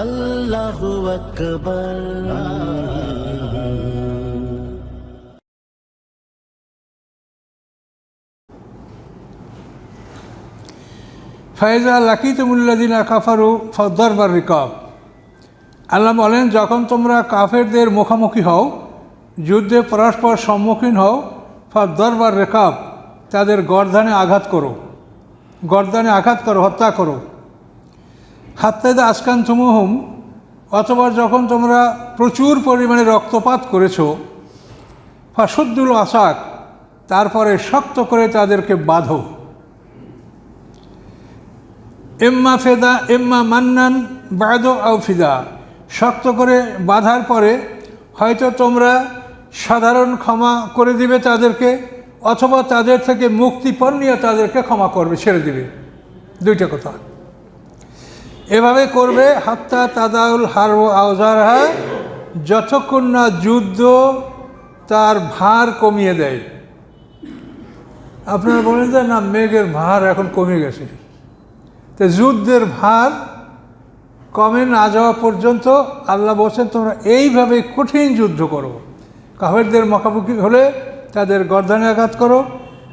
আল্লাহু আকবার। ফায়জা লাকিতুমুল্লাদিনা কাফারু ফদ্দরবার রিকাব। আল্লাহ বলেন, যখন তোমরা কাফেরদের মুখোমুখি হও, যুদ্ধে পরস্পর সম্মুখীন হও ফদ্দরবার রেকাব, তাদের গর্দানে আঘাত করো। গর্দানে আঘাত করো, হত্যা করো। হাত্তাদা আসকান তুমুহুম, অথবা যখন তোমরা প্রচুর পরিমাণে রক্তপাত করেছ ফাসুদ্দুল আসাক, তারপরে শক্ত করে তাদেরকে বাঁধো। এম্মা ফেদা এম্মা মান্নান বাদ আও ফিদা। শক্ত করে বাঁধার পরে হয়তো তোমরা সাধারণ ক্ষমা করে দিবে তাদেরকে, অথবা তাদের থেকে মুক্তিপণ নিয়ে তাদেরকে ক্ষমা করবে, ছেড়ে দিবে। দুইটা কথা। এভাবে করবে, হাত্তা তাদাউল হার আওজারহা, যতক্ষণ না যুদ্ধ তার ভার কমিয়ে দেয়। আপনারা বলেন যে, না, মেঘের ভার এখন কমে গেছে। তো যুদ্ধের ভার কমে না যাওয়া পর্যন্ত আল্লাহ বলছেন, তোমরা এইভাবে কঠিন যুদ্ধ করো। কাফেরদের মুখোমুখি হলে তাদের গর্দানে আঘাত করো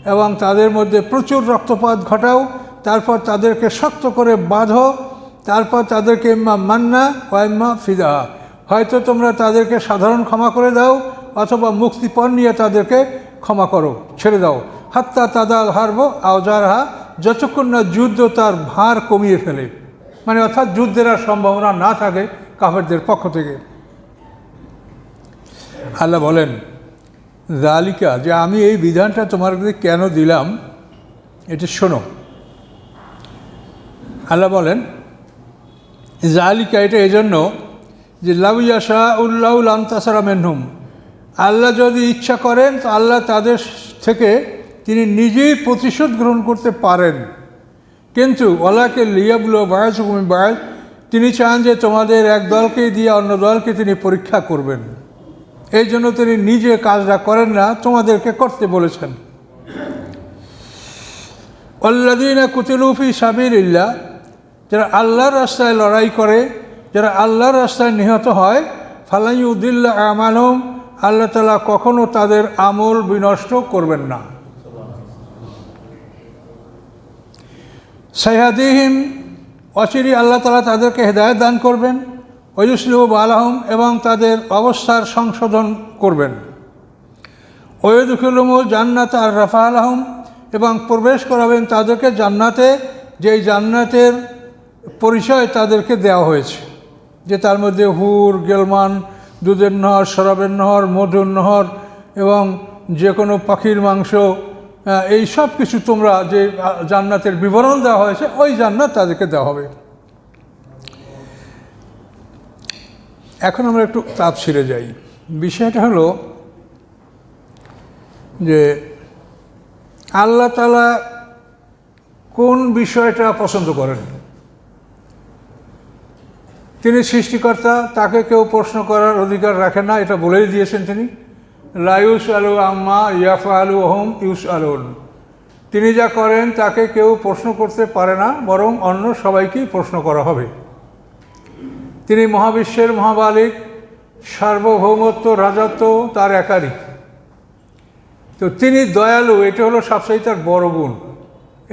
এবং তাদের মধ্যে প্রচুর রক্তপাত ঘটাও, তারপর তাদেরকে শক্ত করে বাঁধো তারপর তাদেরকে এম্মা মান্না ওয়াইম্মা ফিদা। হয়তো তোমরা তাদেরকে সাধারণ ক্ষমা করে দাও, অথবা মুক্তিপণ নিয়ে তাদেরকে ক্ষমা করো, ছেড়ে দাও। হাত্তা তাদাল হারবো আওজারহা, যতক্ষণ না যুদ্ধ তার ভার কমিয়ে ফেলে। মানে অর্থাৎ যুদ্ধের আর সম্ভাবনা না থাকে কাফেরদের পক্ষ থেকে। আল্লাহ বলেন জালিকা যে আমি এই বিধানটা তোমার কাছে কেন দিলাম, এটা শোনো। আল্লাহ বলেন জালিকা এটা এই এজন্য যে লাউয়াশা উল্লাউল আন্তাসারা মেনহুম। আল্লাহ যদি ইচ্ছা করেন, তো আল্লাহ তাদের থেকে তিনি নিজেই প্রতিশোধ গ্রহণ করতে পারেন। কিন্তু ওলাকে লিয়াবুলো বায়াস হুকুমি বায়াস তিনি চান যে তোমাদের এক দলকে দিয়ে অন্য দলকে তিনি পরীক্ষা করবেন। এই জন্য তিনি নিজে কাজটা করেন না, তোমাদেরকে করতে বলেছেন। অল্লাদিনা কুতিলুফি সাবির ইল্লা যারা আল্লাহর রাস্তায় লড়াই করে, যারা আল্লাহর রাস্তায় নিহত হয় ফালাই উদ্দিল্লা আমালম আল্লাহ তালা কখনও তাদের আমল বিনষ্ট করবেন না। সাইহাদিহিম অচিরি আল্লাহ তালা তাদেরকে হেদায়ত দান করবেন ওয়ুসলিউব আলহম এবং তাদের অবস্থার সংশোধন করবেন। ওয়দুখুলুমুল জান্নাত আর রাফা আলহম এবং প্রবেশ করাবেন তাদেরকে জান্নাতে, যেই জান্নাতের পরিচয় তাদেরকে দেওয়া হয়েছে। যে তার মধ্যে হুর, গেলমান, দুধের নহর, শরাবের নহর, মধুর নহর এবং যে কোনো পাখির মাংস এই সব কিছু তোমরা যে জান্নাতের বিবরণ দেওয়া হয়েছে, ওই জান্নাত তাদেরকে দেওয়া হবে। এখন আমরা একটু তাপ ছিঁড়ে যাই। বিষয়টা হলো যে আল্লাহ তালা কোন বিষয়টা পছন্দ করেন? তিনি সৃষ্টিকর্তা, তাকে কেউ প্রশ্ন করার অধিকার রাখেন না, এটা বলেই দিয়েছেন তিনি। লায়ুস আলু আম্মা ইয়াফা আলু ওহম ইউস আলুন তিনি যা করেন, তাকে কেউ প্রশ্ন করতে পারে না, বরং অন্য সবাইকেই প্রশ্ন করা হবে। তিনি মহাবিশ্বের মহাবালিক সার্বভৌমত্ব, রাজত্ব, তার একারই তো তিনি দয়ালু, এটা হলো সবসাই তার বড় গুণ।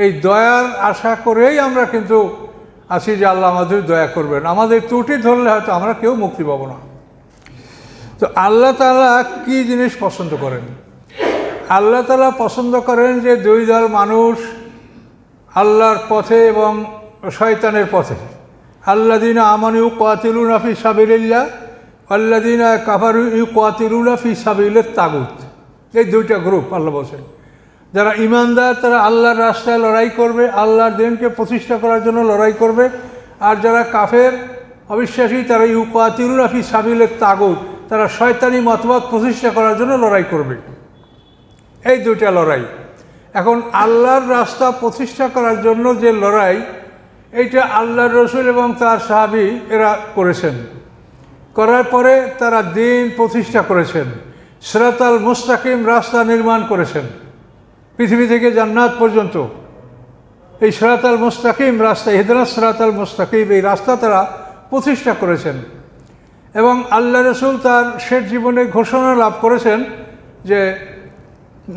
এই দয়ার আশা করেই আমরা কিন্তু আছি যে আল্লাহ আমাদের দয়া করবেন। আমাদের ত্রুটি ধরলে হয়তো আমরা কেউ মুক্তি পাবো না। তো আল্লাহ তালা কী জিনিস পছন্দ করেন? আল্লাহ তালা পছন্দ করেন যে দুই দল মানুষ আল্লাহর পথে এবং শয়তানের পথে। আল্লাদিনা আমানু কোয়াতিলুন আফি সাবিল্লা আল্লাদিনা কাফারু ইউ কোয়াতিলুন আফি সাবিলের তাগুত। এই দুইটা গ্রুপ আল্লাহ বলছেন। যারা ইমানদার, তারা আল্লাহর রাস্তায় লড়াই করবে, আল্লাহর দিনকে প্রতিষ্ঠা করার জন্য লড়াই করবে। আর যারা কাফের, অবিশ্বাসী, তারা ইউ কোয়াতিলুন আফি সাবিলের তাগুত, তারা শয়তানি মতবাদ প্রতিষ্ঠা করার জন্য লড়াই করবে। এই দুইটা লড়াই। এখন আল্লাহর রাস্তা প্রতিষ্ঠা করার জন্য যে লড়াই, এইটা আল্লাহর রসুল এবং তার সাহাবি এরা করেছেন। করার পরে তারা দিন প্রতিষ্ঠা করেছেন। সিরাতাল মুস্তাকিম রাস্তা নির্মাণ করেছেন। পৃথিবী থেকে জান্নাত পর্যন্ত। এই সিরাতাল মুস্তাকিম রাস্তা হেদনা সিরাতাল মুস্তাকিম এই রাস্তা তারা প্রতিষ্ঠা করেছেন। এবং আল্লাহ রসুল তার শেষ জীবনে ঘোষণা লাভ করেছেন যে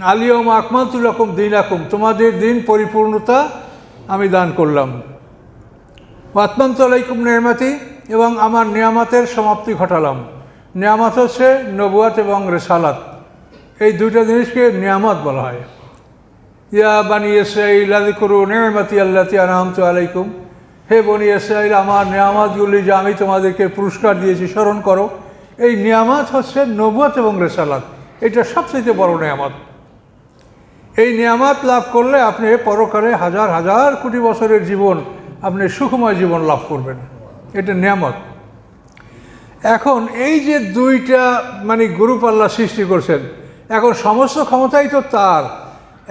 আলিয়ম আকমাতুল রকম দিন আকুম তোমাদের দিন পরিপূর্ণতা আমি দান করলাম। ওয়াতমান্ত আলাইকুম নেয়ামাতি, এবং আমার নিয়ামাতের সমাপ্তি ঘটালাম। নিয়ামাত হচ্ছে নবুয়াত এবং রেসালাত। এই দুইটা জিনিসকে নিয়ামত বলা হয়। ইয়া বানি ইসরাইল আদি করু নেমাতি আল্লাতি আনাহমত আলাইকুম। হে বনি ইসরাইল আমার নিয়ামতগুলি যে আমি তোমাদেরকে পুরস্কার দিয়েছি, স্মরণ করো। এই নিয়ামত হচ্ছে নবুয়াত এবং রেসালাত। এটা সবচেয়ে বড় নিয়ামত এই নিয়ামত লাভ করলে আপনি পরকালে হাজার হাজার কোটি বছরের জীবন, আপনি সুখময় জীবন লাভ করবেন। এটা নিয়ামত এখন এই যে দুইটা মানে গ্রুপ আল্লাহ সৃষ্টি করছেন, এখন সমস্ত ক্ষমতাই তো তার।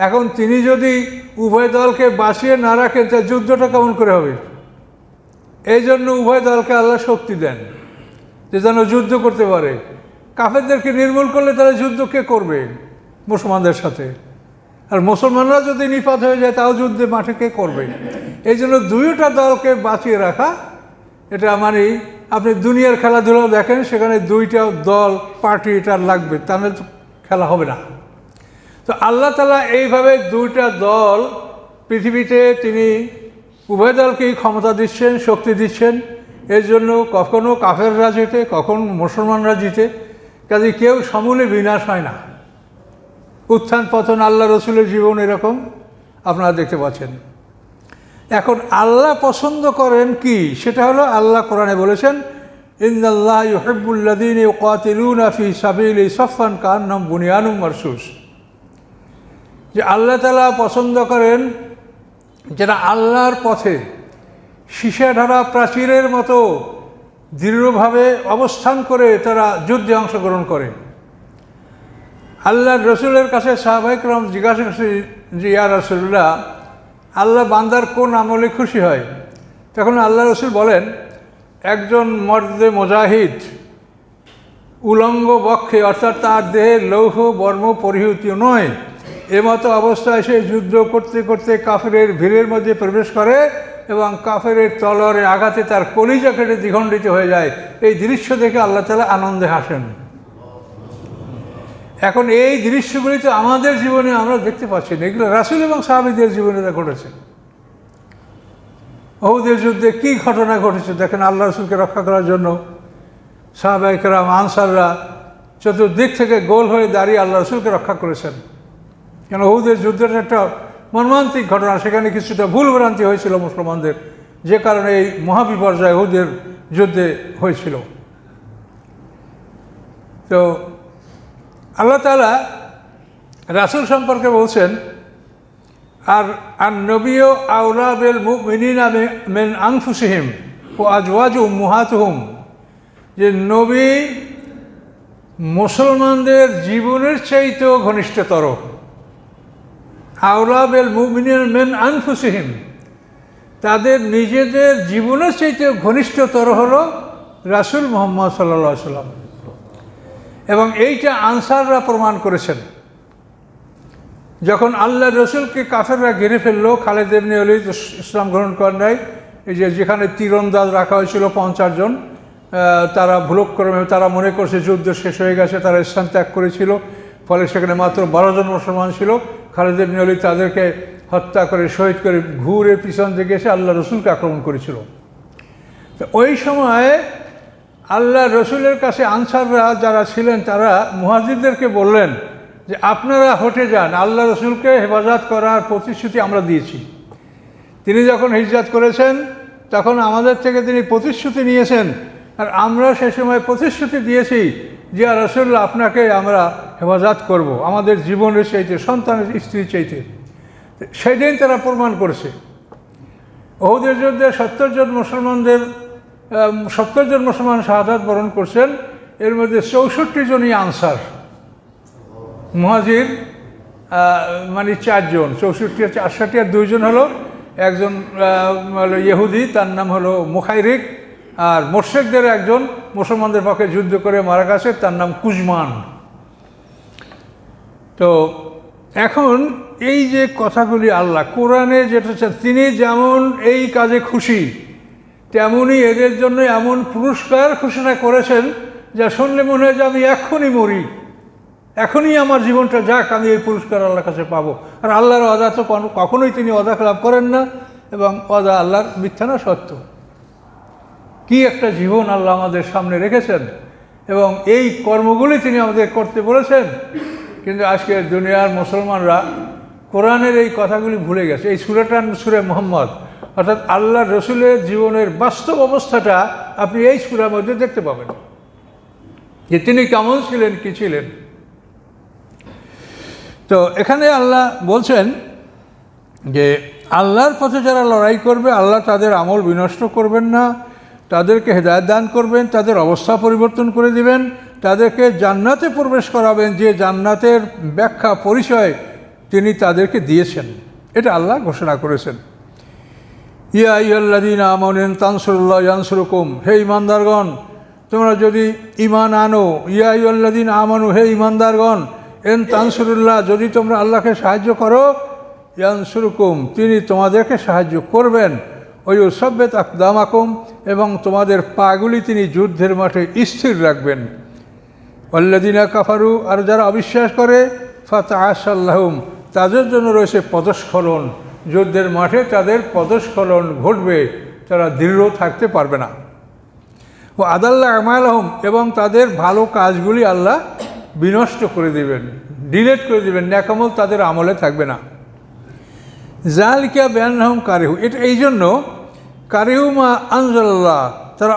এখন তিনি যদি উভয় দলকে বাঁচিয়ে না রাখেন তা যুদ্ধটা কেমন করে হবে? এই জন্য উভয় দলকে আল্লাহ শক্তি দেন যে যেন যুদ্ধ করতে পারে। কাফেরদেরকে নির্মূল করলে তারা যুদ্ধ কে করবে? মুসলমানদের সাথে। আর মুসলমানরা যদি নিপাত হয়ে যায়, তাও যুদ্ধে মাঠে কে করবে? এই জন্য দুইটা দলকে বাঁচিয়ে রাখা, এটা মানে আপনি দুনিয়ার খেলাধুলা দেখেন, সেখানে দুইটা দল, পার্টি, এটা লাগবে, তাহলে খেলা হবে না। তো আল্লাহ তালা এইভাবে দুইটা দল পৃথিবীতে তিনি উভয় দলকেই ক্ষমতা দিচ্ছেন, শক্তি দিচ্ছেন। এর জন্য কখনো কাফেররা জিতে কখন মুসলমানরা জিতে কাজে কেউ সমূলে বিনাশ হয় না। উত্থান পতন আল্লাহ রসুলের জীবন এরকম আপনারা দেখতে পাচ্ছেন। এখন আল্লাহ পছন্দ করেন কি? সেটা হলো আল্লাহ কোরআনে বলেছেন ইন্দাল্লাহ ইউহিবুল্লাদিন কাতিলুন আফি সাবিল সফান কান্নম বুনিয়ানুম মারসুস। যে আল্লাহ তালা পছন্দ করেন যারা আল্লাহর পথে সীসা প্রাচীরের মতো দৃঢ়ভাবে অবস্থান করে তারা যুদ্ধে অংশগ্রহণ করে। আল্লাহ রসুলের কাছে সাহাবাহিকরম জিজ্ঞাসা করছে যে, ইয়া রসুল্লাহ আল্লাহ বান্দার কোন আমলে খুশি হয়? তখন আল্লাহ রসুল বলেন, একজন মর্দে মোজাহিদ উলঙ্গ বক্ষে, অর্থাৎ তার দেহে লৌহ, বর্ম, পরিহিত নয় এমতো অবস্থায় সে যুদ্ধ করতে করতে কাফেরের ভিড়ের মধ্যে প্রবেশ করে এবং কাফেরের তলরে আঘাতে তার কলিজা কেটে দ্বিখণ্ডিত হয়ে যায়। এই দৃশ্য দেখে আল্লাহ তালা আনন্দে হাসেন। এখন এই দৃশ্যগুলি তো আমাদের জীবনে আমরা দেখতে পাচ্ছি না। এগুলো রাসুল এবং সাহাবিদের জীবনে ঘটেছে। বহুদের যুদ্ধে কী ঘটনা ঘটেছে? দেখেন আল্লাহ রসুলকে রক্ষা করার জন্য সাহাবাহিকরাম আনসাররা চতুর্দিক থেকে গোল হয়ে দাঁড়িয়ে আল্লাহ রসুলকে রক্ষা করেছেন। কেন বহুদের যুদ্ধের একটা মর্মান্তিক ঘটনা, সেখানে কিছুটা ভুলভ্রান্তি হয়েছিল মুসলমানদের, যে কারণে এই মহাবিপর্যয় হুদের যুদ্ধে হয়েছিল। তো আল্লাহ তালা রাসুল সম্পর্কে বলছেন, আর আর নবীও আউলা বেল মিনিনা মেন আংফুসিহিম ও আজওয়াজ মুহাতহুম যে নবী মুসলমানদের জীবনের চাইতেও ঘনিষ্ঠতর। আউলা বেল মুমিনিন মেন আনফুসিহিম। তাদের নিজেদের জীবনের চাইতেও ঘনিষ্ঠতর হল রাসুল মোহাম্মদ সাল্লা সাল্লাম এবং এইটা আনসাররা প্রমাণ করেছেন। যখন আল্লাহ রসুলকে কাফেররা ঘিরে ফেলল খালেদের নিয়ে ইসলাম গ্রহণ করেন নাই, এই যে যেখানে তীরন্দাজ রাখা হয়েছিল পঞ্চাশ জন তারা ভুলক্রমে, তারা মনে করছে যুদ্ধ শেষ হয়ে গেছে, তারা স্থান ত্যাগ করেছিল, ফলে সেখানে মাত্র বারো জন মুসলমান ছিল। খালেদের নিয়ে তাদেরকে হত্যা করে, শহীদ করে ঘুরে পিছন থেকে এসে আল্লাহ রসুলকে আক্রমণ করেছিল। তো ওই সময় আল্লাহ রসুলের কাছে আনসাররা যারা ছিলেন, তারা মুহাজিদদেরকে বললেন যে, আপনারা হটে যান। আল্লাহ রসুলকে হেফাজত করার প্রতিশ্রুতি আমরা দিয়েছি। তিনি যখন হিজরত করেছেন, তখন আমাদের থেকে তিনি প্রতিশ্রুতি নিয়েছেন। আর আমরা সে সময় প্রতিশ্রুতি দিয়েছি যে রসুল্লাহ আপনাকে আমরা হেফাজত করব। আমাদের জীবনের চাইতে, সন্তানের স্ত্রী চাইতে। সেই দিন তারা প্রমাণ করেছে। ওহুদের যুদ্ধে সত্তর জন মুসলমানদের সত্তর জন মুসলমান শাহাদাত বরণ করছেন। এর মধ্যে চৌষট্টি জনই আনসার। মহাজির মানে চারজন। চৌষট্টি আর চারষট্টি আর দুইজন হলো একজন হলো ইহুদি, তার নাম হলো মুখাইরিক। আর মোর্শেকদের একজন মুসলমানদের পক্ষে যুদ্ধ করে মারা গেছে, তার নাম কুজমান। তো এখন এই যে কথাগুলি আল্লাহ কোরআনে যেটা তিনি যেমন এই কাজে খুশি তেমনই এদের জন্য এমন পুরস্কার ঘোষণা করেছেন যা শুনলে মনে হয় যে আমি এখনই মরি, এখনই আমার জীবনটা যাক, আমি এই পুরস্কার আল্লাহর কাছে পাবো। আর আল্লাহর অদা তো কখনোই তিনি অদা লাভ করেন না এবং অদা আল্লাহর মিথ্যা না সত্য। কি একটা জীবন আল্লাহ আমাদের সামনে রেখেছেন এবং এই কর্মগুলি তিনি আমাদের করতে বলেছেন। কিন্তু আজকে দুনিয়ার মুসলমানরা কোরআনের এই কথাগুলি ভুলে গেছে। এই সুরাটান সুরে মোহাম্মদ, অর্থাৎ আল্লাহ রসুলের জীবনের বাস্তব অবস্থাটা আপনি এই সুরার মধ্যে দেখতে পাবেন। যে তিনি কেমন ছিলেন, কি ছিলেন। তো এখানে আল্লাহ বলছেন যে, আল্লাহর পথে যারা লড়াই করবে, আল্লাহ তাদের আমল বিনষ্ট করবেন না। তাদেরকে হেদায়ত দান করবেন, তাদের অবস্থা পরিবর্তন করে দিবেন। তাদেরকে জান্নাতে প্রবেশ করাবেন, যে জান্নাতের ব্যাখ্যা, পরিচয় তিনি তাদেরকে দিয়েছেন। এটা আল্লাহ ঘোষণা করেছেন। ইয়া ইয়াল্লাদিন আমনেন তানসুল্লাহ ইয়ানসুরকুম। হে ইমানদারগণ তোমরা যদি ইমান আনো, ইয়া ইয়াল্লাদিন আমানু, হে ইমানদারগণ এন তানসুরুল্লাহ যদি তোমরা আল্লাহকে সাহায্য করো, ইয়ানসুরকুম, তিনি তোমাদেরকে সাহায্য করবেন। ওই সভ্যত আকদামাকুম, এবং তোমাদের পাগুলি তিনি যুদ্ধের মাঠে স্থির রাখবেন। অল্লাদিনা কাফারু, আর যারা অবিশ্বাস করে ফাত আসাল্লাহম তাদের জন্য রয়েছে পদস্খলন। যুদ্ধের মাঠে তাদের পদস্খলন ঘটবে, তারা দৃঢ় থাকতে পারবে না। ও আদাল্লাহ আমালহম, এবং তাদের ভালো কাজগুলি আল্লাহ বিনষ্ট করে দিবেন, ডিলেট করে দিবেন, ন্যাকামল তাদের আমলে থাকবে না। জালিকা বেয়ানহম কারিহু, এটা এই জন্য কারিহু মা আনজাল্লাহ তারা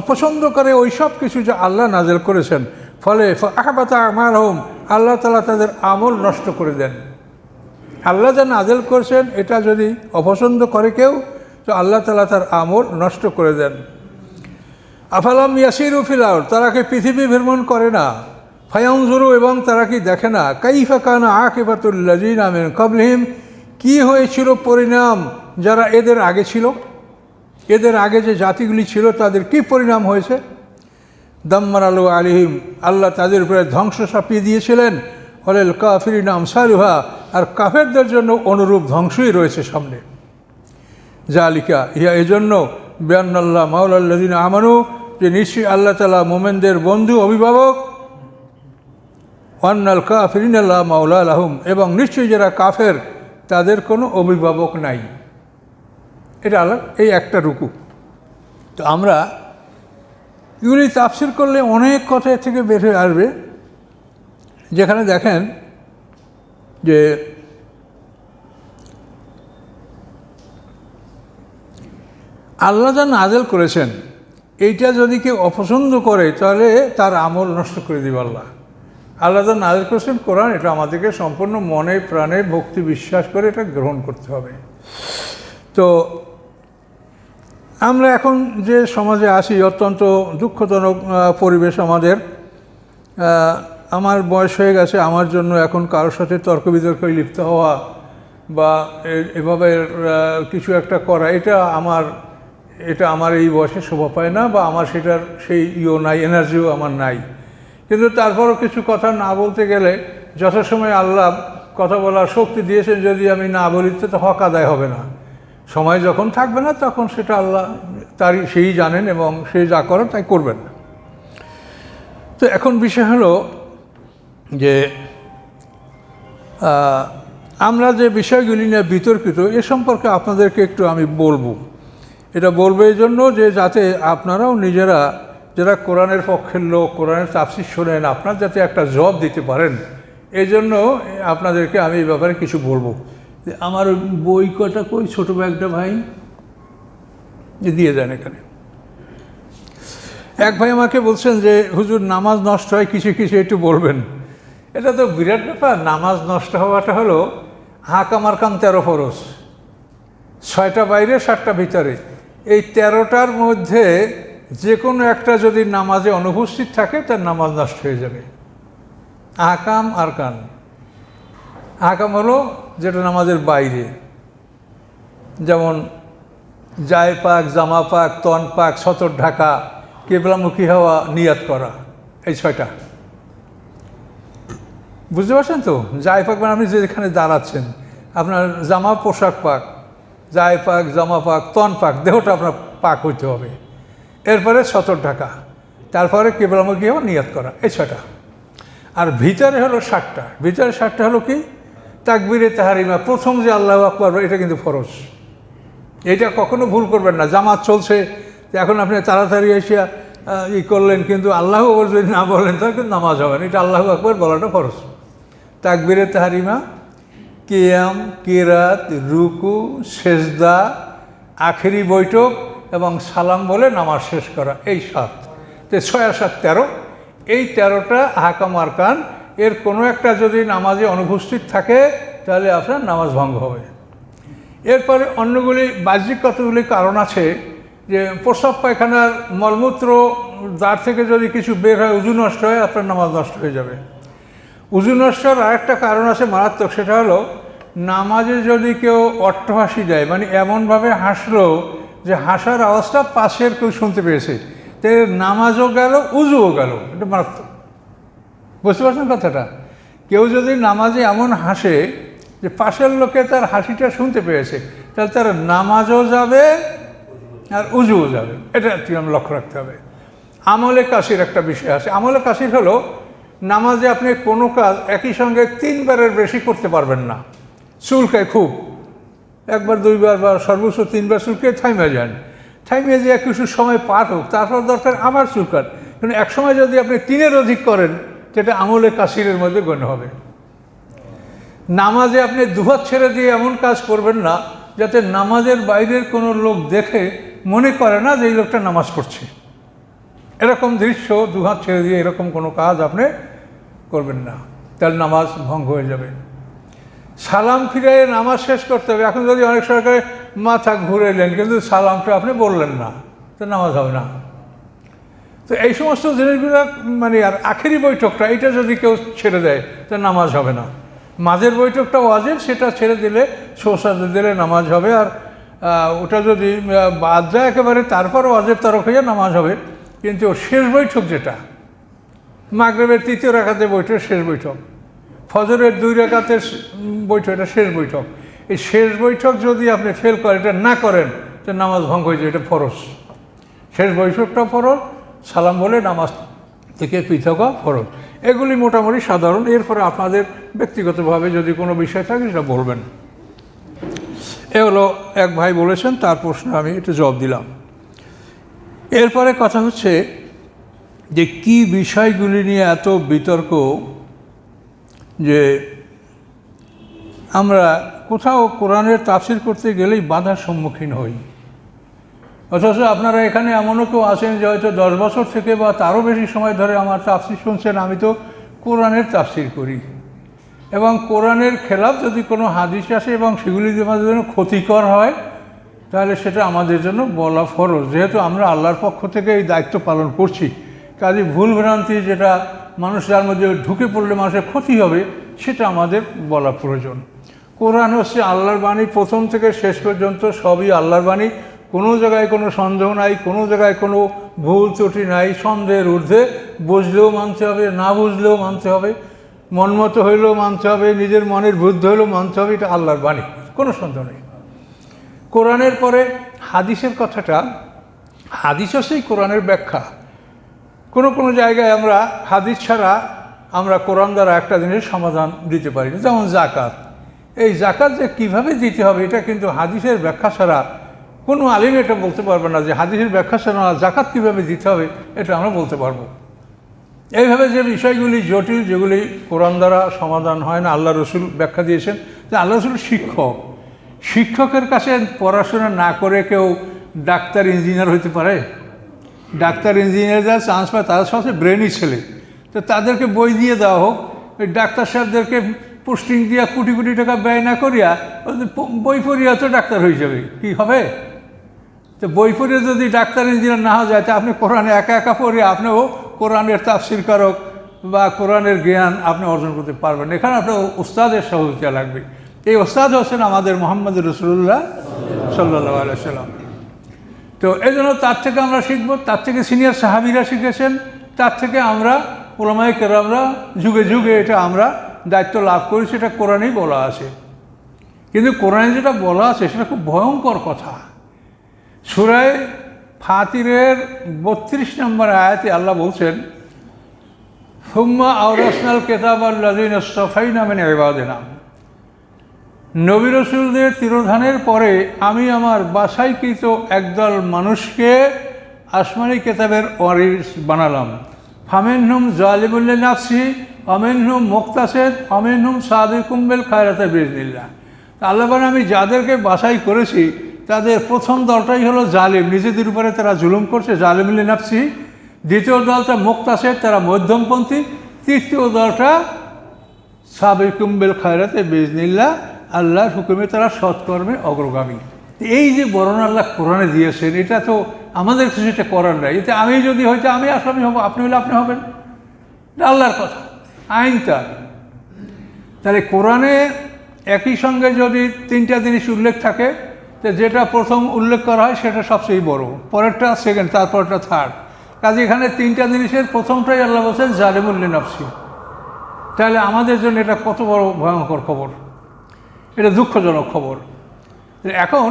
অপছন্দ করে ওই সব কিছু যে আল্লাহ নাজেল করেছেন। ফলে আহবাতা আমার হোম আল্লাহ তালা তাদের আমল নষ্ট করে দেন। আল্লাহ যা নাজেল করেছেন, এটা যদি অপছন্দ করে কেউ, তো আল্লাহ তালা তার আমল নষ্ট করে দেন। আফালাম ইয়াসির উফিলাউর তারা কি পৃথিবী ভ্রমণ করে না? ফায়াউজুরু এবং তারা কি দেখে না? কাইফা কানা আকিবাতুল্লাজিন আমিন কবলিহিম, কী হয়েছিল পরিণাম যারা এদের আগে ছিল? এদের আগে যে জাতিগুলি ছিল তাদের কি পরিণাম হয়েছে? দাম্মার আলু আলিহিম, আল্লাহ তাদের উপরে ধ্বংস চাপিয়ে দিয়েছিলেন। হলেল কাফিরিন আমসারুহা আর কাফেরদের জন্য অনুরূপ ধ্বংসই রয়েছে সামনে। জালিকা ইহা এজন্য বিয়ান্নাল্লাহ মাউলাল্লাদিন আমানু, যে নিশ্চয়ই আল্লাহ তালা মোমেনদের বন্ধু, অভিভাবক। ওয়ান্নাল কাফিরিন আল্লাহ মাউলা আলহম এবং নিশ্চয়ই যারা কাফের, তাদের কোনো অভিভাবক নাই। এটা আল্লাহ এই একটা রুকু। তো আমরা এগুলি তাফসির করলে অনেক কথা এর থেকে বের হয়ে আসবে। যেখানে দেখেন যে আল্লাহ যা নাজেল করেছেন, এইটা যদি কেউ অপছন্দ করে, তাহলে তার আমল নষ্ট করে দিবে আল্লাহ। আল্লাহ যা নাজেল করেছেন কোরআন, এটা আমাদেরকে সম্পূর্ণ মনে প্রাণে ভক্তি বিশ্বাস করে এটা গ্রহণ করতে হবে। তো আমরা এখন যে সমাজে আছি অত্যন্ত দুঃখজনক পরিবেশ আমাদের। আমার বয়স হয়ে গেছে, আমার জন্য এখন কারোর সাথে তর্ক বিতর্কে লিপ্ত হওয়া বা এভাবে কিছু একটা করা, এটা আমার এটা আমার এই বয়সে শোভা পায় না বা আমার সেটার সেই ইও নাই, এনার্জিও আমার নাই। কিন্তু তারপরও কিছু কথা না বলতে গেলে যথাসময় আল্লাহ কথা বলার শক্তি দিয়েছেন, যদি আমি না বলি, তো হক আদায় হবে না। সময় যখন থাকবে না, তখন সেটা আল্লাহ তারই সেই জানেন এবং সে যা করে তাই করবেন। তো এখন বিষয় হলো যে আমরা যে বিষয়গুলি নিয়ে বিতর্কিত, এ সম্পর্কে আপনাদেরকে একটু আমি বলব। এটা বলব এই জন্য যে, যাতে আপনারাও নিজেরা যারা কোরআনের পক্ষের লোক, কোরআনের তাফসির শোনেন, আপনার যাতে একটা জব দিতে পারেন। এই জন্য আপনাদেরকে আমি এই ব্যাপারে কিছু বলব। আমার বই কটা কই? ছোটো ব্যাগটা ভাই। দিয়ে দেন এখানে। এক ভাই আমাকে বলছেন যে, হুজুর, নামাজ নষ্ট হয় কিছু কিছু একটু বলবেন? এটা তো বিরাট ব্যাপার। নামাজ নষ্ট হওয়াটা হলো হাঁকা মারকাম তেরো ফরস ছয়টা বাইরে, সাতটা ভিতরে। এই তেরোটার মধ্যে যে কোনো একটা যদি নামাজে অনুপস্থিত থাকে, তার নামাজ নষ্ট হয়ে যাবে। আকাম আর কান। আকাম হলো যেটা নামাজের বাইরে। যেমন জায় পাক, জামা পাক, তন পাক, সতর ঢাকা, কেবলামুখী হওয়া, নিয়াত করা, এই ছয়টা। বুঝতে পারছেন তো? জায় পাক মানে আপনি যেখানে দাঁড়াচ্ছেন, আপনার জামা পোশাক পাক, জায় পাক, জামা পাক, তন পাক, দেহটা আপনার পাক হইতে হবে। এরপরে সতর ঢাকা, তারপরে কেবলামুখী হওয়া, নিয়াত করা, এই ছটা আর ভিতরে হলো ষাটটা ভিতরে ষাটটা হলো কি? তাকবিরে তাহারিমা, প্রথম যে আল্লাহ আকবর, এটা কিন্তু ফরজ। এটা কখনো ভুল করবেন না। জামাত চলছে এখন আপনি তাড়াতাড়ি এসে ই করলেন, কিন্তু আল্লাহ আকবর যদি না বলেন, তাহলে কিন্তু নামাজ হবে না। এটা আল্লাহ আকবর বলাটা ফরজ। তাকবিরে তাহারিমা, কিয়াম, কিরাত, রুকু, সেজদা, আখেরি বৈঠক এবং সালাম বলে নামাজ শেষ করা, এই সাত। তো ছয় সাত তেরো, এই তেরোটা হাকাম আরকান এর কোনো একটা যদি নামাজে অনুপস্থিত থাকে, তাহলে আপনার নামাজ ভঙ্গ হবে। এরপরে অন্যগুলি বাহ্যিক কতগুলি কারণ আছে, যে প্রস্রাব পায়খানার মলমূত্র দাঁড় থেকে যদি কিছু বের হয়, উজু নষ্ট হয়, আপনার নামাজ নষ্ট হয়ে যাবে। উজু নষ্টর আরেকটা কারণ আছে মারাত্মক, সেটা হলো নামাজে যদি কেউ অট্টহাসি দেয় মানে এমনভাবে হাসলো যে হাসার আওয়াজটা পাশের কেউ শুনতে পেয়েছে, তো নামাজও গেল, উজুও গেল, এটা মারাত্মক। বুঝতে পারছেন কথাটা। কেউ যদি নামাজে এমন হাসে যে পাশের লোকে তার হাসিটা শুনতে পেয়েছে, তাহলে তার নামাজও যাবে আর উজুও যাবে। এটা আমরা লক্ষ্য রাখতে হবে। আমলে কাশির একটা বিষয় আছে। আমলে কাশির হলো নামাজে আপনি কোনো কাজ একই সঙ্গে তিনবারের বেশি করতে পারবেন না। চুলকায় খুব। একবার, দুইবার বা সর্বোচ্চ তিনবার চুলকে থাইমে যান। থাইমে যে কিছু সময় পার হোক, তারপর দরকার আবার চুলকান কিন্তু এক সময় যদি আপনি তিনের অধিক করেন সেটা আমলে কাশিরের মধ্যে গণ্য হবে। নামাজে আপনি দুহাত ছেড়ে দিয়ে এমন কাজ করবেন না, যাতে নামাজের বাইরের কোনো লোক দেখে মনে করে না যে এই লোকটা নামাজ পড়ছে। এরকম দৃশ্য দুহাত ছেড়ে দিয়ে এরকম কোনো কাজ আপনি করবেন না তাহলে নামাজ ভঙ্গ হয়ে যাবে। সালাম ফিরে নামাজ শেষ করতে হবে। এখন যদি অনেক সরকারে মাথা ঘুরে এলেন কিন্তু সালামটা আপনি বললেন না, তো নামাজ হবে না। তো এই সমস্ত জিনিসগুলো মানে আর আখেরি বৈঠকটা, এটা যদি কেউ ছেড়ে দেয়, তো নামাজ হবে না। মাঝের বৈঠকটা ওয়াজেব, সেটা ছেড়ে দিলে সৌসাদে দিলে নামাজ হবে। আর ওটা যদি বাদ যায় একেবারে, তারপর ওয়াজেব তরফ হয়ে নামাজ হবে। কিন্তু শেষ বৈঠক যেটা, মাগরেবের তৃতীয় রেখাতে বৈঠক শেষ বৈঠক, ফজরের দুই রেখাতের বৈঠক এটা শেষ বৈঠক। এই শেষ বৈঠক যদি আপনি ফেল করেন, এটা না করেন, তো নামাজ ভঙ্গ হয়ে যায়, এটা ফরজ। শেষ বৈঠকটা ফরজ সালাম বলে নামাজ থেকে পৃথক ফরজ। এগুলি মোটামুটি সাধারণ। এরপরে আপনাদের ব্যক্তিগতভাবে যদি কোনো বিষয় থাকে সেটা বলবেন। এ হলো এক ভাই বলেছেন, তার প্রশ্ন আমি একটু জবাব দিলাম। এরপরে কথা হচ্ছে যে কি বিষয়গুলি নিয়ে এত বিতর্ক যে আমরা কোথাও কোরআনের তাফসির করতে গেলেই বাধার সম্মুখীন হই। অথচ আপনারা এখানে এমনও কেউ আছেন যে হয়তো দশ বছর থেকে বা তারও বেশি সময় ধরে আমার তাফসির শুনছেন, আমি তো কোরআনের তাফসির করি। এবং কোরআনের খেলাফ যদি কোনো হাদিস আসে এবং সেগুলি আমাদের জন্য ক্ষতিকর হয়, তাহলে সেটা আমাদের জন্য বলা ফরজ। যেহেতু আমরা আল্লাহর পক্ষ থেকে এই দায়িত্ব পালন করছি, কাজে ভুল ভ্রান্তি যেটা মানুষ যার মধ্যে ঢুকে পড়লে মানুষের ক্ষতি হবে, সেটা আমাদের বলা প্রয়োজন। কোরআন হচ্ছে আল্লাহর বাণী, প্রথম থেকে শেষ পর্যন্ত সবই আল্লাহর বাণী। কোনো জায়গায় কোনো সন্দেহ নাই, কোনো জায়গায় কোনো ভুল ত্রুটি নাই, সন্দেহের ঊর্ধ্বে বুঝলেও মানতে হবে, না বুঝলেও মানতে হবে মনমতো হইলেও মানতে হবে, নিজের মনের বুদ্ধ হইলেও মানতে হবে, এটা আল্লাহর বাণী, কোনো সন্দেহ নেই। কোরআনের পরে হাদিসের কথাটা, হাদিসও সেই কোরআনের ব্যাখ্যা। কোনো কোনো জায়গায় আমরা হাদিস ছাড়া আমরা কোরআন দ্বারা একটা জিনিসের সমাধান দিতে পারি না, যেমন জাকাত। এই জাকাত যে কীভাবে দিতে হবে, এটা কিন্তু হাদিসের ব্যাখ্যা ছাড়া কোনো আলিম এটা বলতে পারবে না যে হাদিসের ব্যাখ্যা ছাড়া জাকাত কীভাবে দিতে হবে, এটা আমরা বলতে পারব। এইভাবে যে বিষয়গুলি জটিল, যেগুলি কোরআন দ্বারা সমাধান হয় না, আল্লাহ রসুল ব্যাখ্যা দিয়েছেন যে আল্লাহ রসুল শিক্ষক। শিক্ষকের কাছে পড়াশোনা না করে কেউ ডাক্তার, ইঞ্জিনিয়ার হইতে পারে? ডাক্তার, ইঞ্জিনিয়ার যারা চান্স পায় তাদের সবচেয়ে ব্রেনই ছেলে। তো তাদেরকে বই দিয়ে দেওয়া হোক, ওই ডাক্তার সাহেবদেরকে পোস্টিং দিয়া কোটি কোটি টাকা ব্যয় না করিয়া বই পড়িয়া তো ডাক্তার হয়ে যাবে, কি হবে? তো বই পড়ে যদি ডাক্তার, ইঞ্জিনিয়ার না হওয়া যায়, তা আপনি কোরআনে একা একা পড়ে আপনিও কোরআনের তাফসির কারক বা কোরআনের জ্ঞান আপনি অর্জন করতে পারবেন। এখানে আপনার উস্তাদের সহযোগিতা লাগবে। এই ওস্তাদ হচ্ছেন আমাদের মোহাম্মদ রসুল্লাহ সাল্লাহ সাল্লাম। তো এই জন্য তার থেকে আমরা শিখব, তার থেকে সিনিয়র সাহাবিরা শিখেছেন, তার থেকে আমরা ওলামাই কেরামরা যুগে যুগে এটা আমরা দায়িত্ব লাভ করি, সেটা কোরআনেই বলা আছে। কিন্তু কোরআনে যেটা বলা আছে, সেটা খুব ভয়ঙ্কর কথা। সুরায় ফাতিরের বত্রিশ নম্বর আয়াতে আল্লাহ বলছেন হুম্মা আউরাসনাল কেতাব আল্লাদিন সফাই নামেন এবাদেনাম নবী রসুলদের তিরোধানের পরে আমি আমার বাসাইকৃত একদল মানুষকে আসমানি কেতাবের ওয়ারিস বানালাম। ফামেন ফামেনহুম জালিবুল্লাহ নাফসি অমেনহুম মুক্তাসেদ অমেনহুম সাদে কুম্বেল খায়রাতে বিজনিল্লা আল্লাহ আমি যাদেরকে বাসাই করেছি তাদের প্রথম দলটাই হলো জালিম। নিজেদের উপরে তারা জুলুম করছে জালিমুল্লি নাফসি। দ্বিতীয় দলটা মুক্তাসেদ তারা মধ্যমপন্থী। তৃতীয় দলটা সাবেকুম্বেল খায়রাতে বেজনিল্লা আল্লাহর হুকুমে তারা সৎকর্মে অগ্রগামী। এই যে বর্ণনা আল্লাহ কোরআনে দিয়েছেন, এটা তো আমাদের কিছু এটা করার নাই। এতে আমি যদি হয়তো আমি আসামি হব, আপনি হলে আপনি হবেন। আল্লাহর কথা। আইন তার তাহলে কোরআনে একই সঙ্গে যদি তিনটা জিনিস উল্লেখ থাকে যেটা প্রথম উল্লেখ করা হয় সেটা সবচেয়ে বড়। পরেরটা সেকেন্ড তারপরটা থার্ড কাজে এখানে তিনটা জিনিসের প্রথমটাই আল্লাহ বলছেন জালেমুল্লিন নফসি তাহলে আমাদের জন্য এটা কত বড় ভয়ঙ্কর খবর? এটা দুঃখজনক খবর। এখন,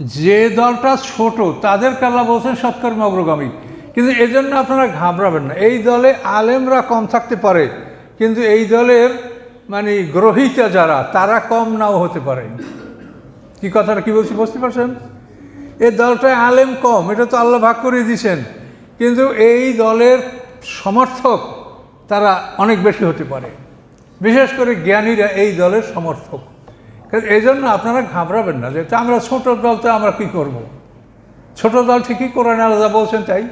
যে দলটা ছোট তাদের কাল্লা বলছেন সৎকর্মী অগ্রগামী। কিন্তু এজন্য আপনারা ঘাবড়াবেন না। এই দলে আলেমরা কম থাকতে পারে, কিন্তু এই দলের মানে গ্রহিতা যারা, তারা কম নাও হতে পারে। কি কথাটা, কি বলছি, বুঝতে পারছেন? এই দলটায় আলেম কম, এটা তো আল্লাহ ভাগ করে দিয়েছেন। কিন্তু এই দলের সমর্থক তারা অনেক বেশি হতে পারে। বিশেষ করে জ্ঞানীরা এই দলের সমর্থক। এই জন্য আপনারা ঘাবড়াবেন না যে আমরা ছোট দল, তো আমরা কী করব? ছোট দল ঠিকই কোরআন আলাদা বলছেন তাই।